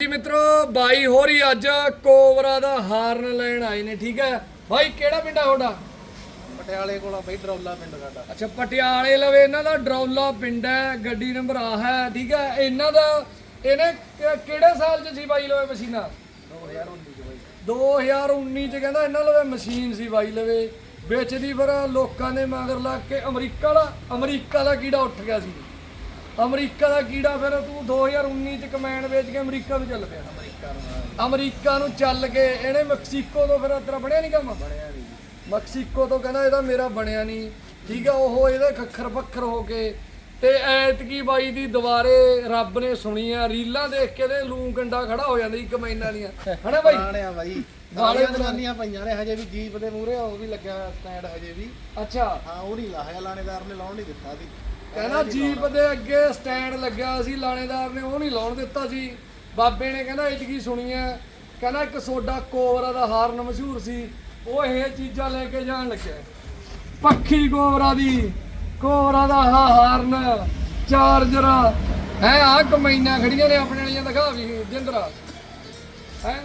ਜੀ ਮਿੱਤਰੋ ਬਾਈ ਹੋਰੀ ਅੱਜ ਕੋਬਰਾ ਦਾ ਹਾਰਨ ਲੈਣ ਆਏ ਨੇ ਠੀਕ ਹੈ? ਬਾਈ ਕਿਹੜਾ ਪਿੰਡ ਆ ਤੁਹਾਡਾ? ਪਟਿਆਲੇ ਕੋਲ ਬਈ ਡਰੌਲਾ ਪਿੰਡ ਸਾਡਾ। ਅੱਛਾ ਪਟਿਆਲੇ ਲਵੇ ਇਹਨਾਂ ਦਾ ਡਰੌਲਾ ਪਿੰਡ ਹੈ ਗੱਡੀ ਨੰਬਰ ਆ ਹੈ ਠੀਕ ਹੈ? ਇਹਨਾਂ ਦਾ ਇਹਨੇ ਕਿ- ਕਿਹੜੇ ਸਾਲ ਚ ਸੀ ਬਾਈ ਲਵੇ ਮਸ਼ੀਨਾਂ? 2019 ਚ ਬਈ। 2019 ਚ ਕਹਿੰਦਾ ਇਹਨਾਂ ਲਵੇ ਮਸ਼ੀਨ ਸੀ ਬਾਈ ਲਵੇ। ਵੇਚਦੀ ਫਿਰ ਲੋਕਾਂ ਨੇ ਮਗਰ ਲੱਗ ਕੇ ਅਮਰੀਕਾ ਦਾ ਅਮਰੀਕਾ ਦਾ ਕੀੜਾ ਉੱਠ ਗਿਆ ਸੀ। ਅਮਰੀਕਾ ਦਾ ਕੀੜਾ ਫਿਰ ਤੂੰ 2019 ਚ ਕਮੈਂਡ ਵੇਚ ਕੇ ਅਮਰੀਕਾ ਨੂੰ ਚੱਲ ਪਿਆ। ਅਮਰੀਕਾ ਨੂੰ ਅਮਰੀਕਾ ਨੂੰ ਚੱਲ ਕੇ ਇਹਨੇ ਮੈਕਸੀਕੋ ਤੋਂ ਫਿਰ ਤੇਰਾ ਬਣਿਆ ਨਹੀਂ ਕੰਮ? ਬਣਿਆ ਨਹੀਂ ਮੈਕਸੀਕੋ ਤੋਂ ਕਹਿੰਦਾ ਇਹਦਾ ਮੇਰਾ ਬਣਿਆ ਨਹੀਂ ਠੀਕ ਆ ਉਹ ਇਹਦੇ ਖੱਖਰ ਪੱਖਰ ਹੋ ਕੇ ਤੇ ਐਤਕੀ ਬਾਈ ਦੀ ਦੁਬਾਰੇ ਰੱਬ ਨੇ ਸੁਣੀ ਆ ਰੀਲਾਂ ਦੇਖ ਕੇ ਤੇ ਲੂੰ ਕੰਡਾ ਖੜਾ ਹੋ ਜਾਂਦਾ ਇੱਕ ਮਹੀਨਾ ਦੀਆਂ। ਹਨਾ ਬਾਈ? ਪੁਰਾਣੇ ਆ ਬਾਈ। ਵਾਲੇ ਜਨਾਨੀਆਂ ਪਈਆਂ ਨੇ ਹਜੇ ਵੀ ਜੀਪ ਦੇ ਮੂਹਰੇ ਉਹ ਵੀ ਲੱਗਿਆ ਸਟੈਂਡ ਹਜੇ ਵੀ। ਅੱਛਾ। ਹਾਂ ਉਹ ਨਹੀਂ ਲਾਇਆ ਲਾਣੇਦਾਰ ਨੇ ਲਾਉਣ ਨਹੀਂ ਦਿੱਤਾ ਸੀ। ਕਹਿੰਦਾ ਜੀਪ ਦੇ ਅੱਗੇ ਸਟੈਂਡ ਲੱਗਿਆ ਸੀ, ਲਾਣੇਦਾਰ ਨੇ ਉਹ ਨਹੀਂ ਲਾਉਣ ਦਿੱਤਾ ਸੀ। ਬਾਬੇ ਨੇ ਕਹਿੰਦਾ ਐਤਕੀ ਸੁਣੀ ਕਹਿੰਦਾ ਇੱਕ ਸੋਡਾ ਕੋਬਰਾ ਦਾ ਹਾਰਨ ਮਸ਼ਹੂਰ ਸੀ, ਉਹ ਇਹ ਚੀਜ਼ਾਂ ਲੈ ਕੇ ਜਾਣ ਲੱਗਿਆ। ਪੱਖੀ ਕੋਬਰਾ ਦੀ, ਕੋਬਰਾ ਦਾ ਹਾ ਹਾਰਨ, ਚਾਰਜਰ। ਹੈ ਆ ਕਮੈਨਾ ਖੜੀਆਂ ਨੇ ਆਪਣੇ ਵਾਲੀਆਂ, ਦਿਖਾ ਵੀ, ਜਿੰਦਰਾ। ਹੈ?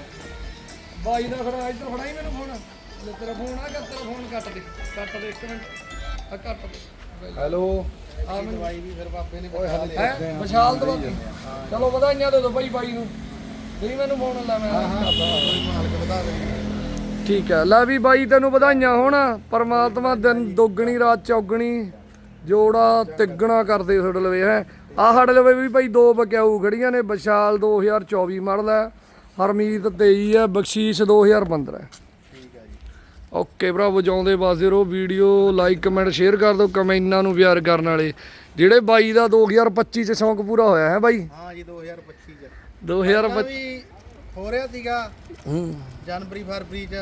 ਬਾਈ ਦਾ ਖੜਾ, ਇੱਧਰ ਫੜਾਈ ਮੈਨੂੰ ਫੋਨ। ਲੈ ਤੇਰਾ ਫੋਨ ਆ ਕਿ ਤੇਰਾ ਫੋਨ ਕੱਟ ਦੇ ਕੱਟ ਦੇ ਇੱਕ ਮਿੰਟ। ਆ, ਕੱਟ ਦੇ। ਹੈਲੋ। ਆ ਦਵਾਈ ਵੀ ਫਿਰ ਬਾਬੇ ਨੇ ਬਚਾ ਲਿਆ ਹੈ? ਵਿਸ਼ਾਲ ਦਵਾਈ ਚਲੋ ਵਧਾਈਆਂ ਦੇ ਦੋ ਬਾਈ ਬਾਈ ਨੂੰ। ਨਹੀਂ ਮੈਨੂੰ ਫੋਨ ਲਾ ਮੈਂ ਮਾਲਕ ਵਧਾ ਦੇ ਠੀਕ ਹੈ। ਲੈ ਵੀ ਬਾਈ ਤੈਨੂੰ ਵਧਾਈਆਂ ਹੋਣ। ਪਰਮਾਤਮਾ ਦਿਨ ਦੁੱਗਣੀ ਰਾਤ ਚੌਗਣੀ। ਜੋੜਾ ਤਿੱਗਣਾ ਕਰਦੇ ਤੁਹਾਡੇ ਲਵੇ ਹੈ? ਆਹ ਸਾਡੇ ਲਵੇ ਵੀ ਭਾਈ ਦੋ ਬਕਿਆਊ ਖੜੀਆਂ ਨੇ। ਵਿਸ਼ਾਲ 2024 ਮਾਡਲ ਹੈ। ਹਰਮੀਤ 23 ਹੈ। ਬਖਸ਼ੀਸ਼ 2015 ਹੈ ਠੀਕ ਹੈ। ਜੀ ਓਕੇ ਭਰਾ ਵਜਾਉਂਦੇ ਬਾਜ਼ੇ ਰੋ ਵੀਡੀਓ ਲਾਈਕ ਕਮੈਂਟ ਸ਼ੇਅਰ ਕਰ ਦਿਓ। ਕਮੈਂਟਾਂ ਨੂੰ ਪਿਆਰ ਕਰਨ ਵਾਲੇ? ਜਿਹੜੇ ਬਾਈ ਦਾ 2025 ਚ ਸ਼ੌਂਕ ਪੂਰਾ ਹੋਇਆ ਹੈ ਬਾਈ? ਹਾਂ ਜੀ 2025 ਚ। 2025 ਪਹਿਲਾਂ ਵੀ ਹੋ ਰਿਹਾ ਸੀਗਾ। ਹੂੰ ਜਨਵਰੀ ਫਰਵਰੀ ਚ।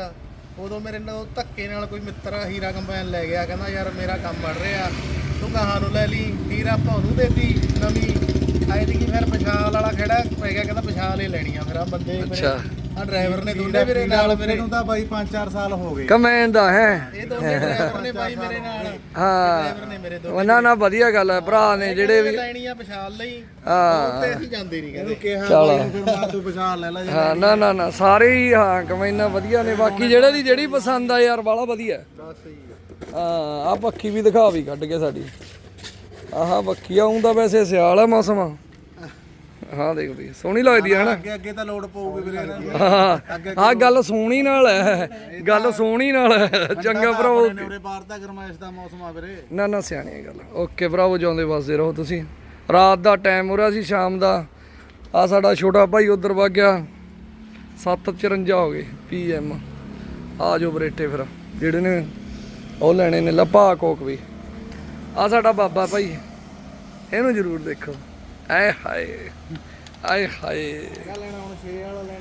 ਉਦੋਂ ਮੇਰੇ ਨਾਲ ਧੱਕੇ ਨਾਲ ਕੋਈ ਮਿੱਤਰ ਹੀਰਾ ਕੰਬਾਈਨ ਲੈ ਗਿਆ। ਕਹਿੰਦਾ ਯਾਰ ਮੇਰਾ ਕੰਮ ਬਣ ਰਿਹਾ। ਤੂੰ ਕਹਾਂ ਨੂੰ ਲੈ ਲਈ। ਹੀਰਾ ਉਹਨੂੰ ਦੇਤੀ। ਨਵੀਂ। ਆਏ ਦੀ ਫਿਰ ਪਛਾਲ ਵਾਲਾ ਖੜਾ। ਪੈ ਗਿਆ ਕਹਿੰਦਾ ਪਛਾਲ ਹੀ ਲੈਣੀ ਆ। ਫਿਰ ਆ ਬੰਦੇ ਅੱਛਾ। ਆ ਡਰਾਈਵਰ ਨੇ ਦੋਨੇ ਮੇਰੇ ਨਾਲ ਮੇਰੇ ਨੂੰ ਤਾਂ ਬਾਈ 5-4 ਸਾਲ ਹੋ ਗਏ। ਕਮੈਂਟ ਦਾ ਹੈ? ਇਹ ਦੋਨੇ ਡਰਾਈਵਰ ਨੇ ਬਾਈ ਮੇਰੇ ਨਾਲ। ਹਾਂ ਡਰਾਈਵਰ ਨੇ ਮੇਰੇ ਦੋ ਉਹਨਾਂ ਨਾਲ ਵਧੀਆ ਗੱਲ ਹੈ ਭਰਾ ਨੇ ਜਿਹੜੇ ਵੀ ਲੈਣੀ ਆ ਪਛਾਲ ਲਈ ਹਾਂ। ਤੇ ਅਸੀਂ ਜਾਂਦੇ ਨਹੀਂ ਕਹਿੰਦੇ ਕਿਹਾ ਚਲੋ। ਫਿਰ ਮੈਂ ਤੂੰ ਪਛਾਲ ਲੈ ਲੈ ਹਾਂ ਨਾ ਨਾ ਨਾ ਸਾਰੇ ਹੀ ਹਾਂ ਕਮੈਂਟਾਂ ਵਧੀਆ ਨੇ। ਬਾਕੀ ਜਿਹੜੇ ਦੀ ਜਿਹੜੀ ਪਸੰਦ ਆ ਯਾਰ ਬਾਲਾ ਵਧੀਆ। ਹੈ। ਬਸ ਹੀ ਆ। ਹਾਂ ਆ ਪੱਖੀ ਵੀ ਦਿਖਾ ਵੀ ਕੱਢ ਕੇ ਸਾਡੀ। ਆਹ ਪੱਖੀ ਆਉਂਦਾ ਵੈਸੇ ਸਿਆਲ ਆ ਮੌਸਮ। ਹਾਂ ਦੇਖ ਵੀ ਸੋਹਣੀ ਲੱਗਦੀ ਹੈ ਨਾ ਅੱਗੇ ਅੱਗੇ ਤਾਂ ਲੋਡ ਪਊਗੀ ਵੀਰੇ ਇਹਨਾਂ ਨੂੰ ਹਾਂ ਆ ਗੱਲ ਸੋਹਣੀ ਨਾਲ ਹੈ ਗੱਲ ਸੋਹਣੀ ਨਾਲ ਹੈ ਚੰਗਾ ਭਰਾਵੋ। ਨੇ ਉਰੇ ਬਾਹਰ ਤਾਂ ਗਰਮਾਇਸ਼ ਦਾ ਮੌਸਮ ਆ ਵੀਰੇ। ਨਾ ਨਾ ਸਿਆਣੀ ਹੈ ਗੱਲ ਓਕੇ ਭਰਾਵੋ ਜਾਉਂਦੇ ਵਸਦੇ ਰਹੋ ਤੁਸੀਂ। ਰਾਤ ਦਾ ਟਾਈਮ ਹੋ ਰਿਹਾ ਸੀ ਸ਼ਾਮ ਦਾ। ਆ ਸਾਡਾ ਛੋਟਾ ਭਾਈ ਉਧਰ ਵਗ ਗਿਆ। 7:54 ਹੋ ਗਏ ਪੀਐਮ ਆ ਜੋ ਬਰੇਟੇ ਫਿਰ ਜਿਹੜੇ ਨੇ ਉਹ ਲੈਣੇ ਨੇ ਲੱਭਾ ਕੋਕ ਵੀ। ਆ ਸਾਡਾ ਬਾਬਾ ਭਾਈ ਇਹਨੂੰ ਜ਼ਰੂਰ ਦੇਖੋ। ਆਏ ਹਾਏ ਆਏ ਹਾਏ।